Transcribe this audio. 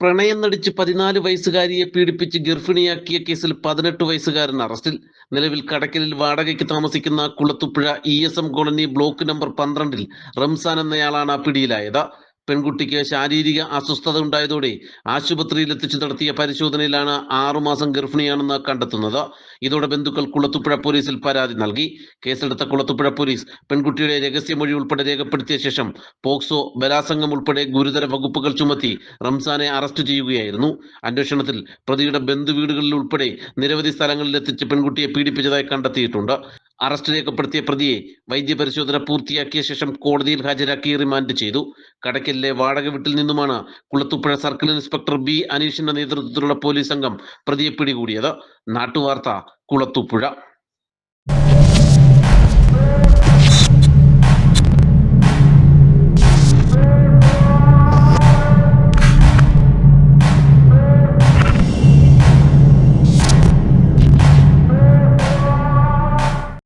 പ്രണയം നടിച്ച് പതിനാല് വയസ്സുകാരിയെ പീഡിപ്പിച്ച് ഗർഭിണിയാക്കിയ കേസിൽ പതിനെട്ട് വയസ്സുകാരൻ അറസ്റ്റിൽ. നിലവിൽ കടക്കലിൽ വാടകയ്ക്ക് താമസിക്കുന്ന Kulathupuzha E S M colony block number പന്ത്രണ്ടിൽ റംസാൻ എന്നയാളാണ് പിടിയിലായത്. പെൺകുട്ടിക്ക് ശാരീരിക അസ്വസ്ഥത ഉണ്ടായതോടെ ആശുപത്രിയിൽ എത്തിച്ചു നടത്തിയ പരിശോധനയിലാണ് ആറുമാസം ഗർഭിണിയാണെന്ന് കണ്ടെത്തുന്നത്. ഇതോടെ ബന്ധുക്കൾ കുളത്തുപുഴ പോലീസിൽ പരാതി നൽകി. കേസെടുത്ത കുളത്തുപുഴ പോലീസ് പെൺകുട്ടിയുടെ രഹസ്യമൊഴി ഉൾപ്പെടെ രേഖപ്പെടുത്തിയ ശേഷം പോക്സോ ബലാസംഗം ഉൾപ്പെടെ ഗുരുതര വകുപ്പുകൾ ചുമത്തി റംസാനെ അറസ്റ്റ് ചെയ്യുകയായിരുന്നു. അന്വേഷണത്തിൽ പ്രതിയുടെ ബന്ധുവീടുകളിൽ ഉൾപ്പെടെ നിരവധി സ്ഥലങ്ങളിൽ എത്തിച്ച് പെൺകുട്ടിയെ പീഡിപ്പിച്ചതായി കണ്ടെത്തിയിട്ടുണ്ട്. അറസ്റ്റ് രേഖപ്പെടുത്തിയ പ്രതിയെ വൈദ്യപരിശോധന പൂർത്തിയാക്കിയ ശേഷം കോടതിയിൽ ഹാജരാക്കി റിമാൻഡ് ചെയ്തു. കടക്കലിലെ വാടക വീട്ടിൽ നിന്നുമാണ് കുളത്തുപ്പുഴ സർക്കിൾ ഇൻസ്പെക്ടർ ബി അനീഷിന്റെ നേതൃത്വത്തിലുള്ള പോലീസ് സംഘം പ്രതിയെ പിടികൂടിയത്. നാട്ടുവാർത്ത കുളത്തുപുഴ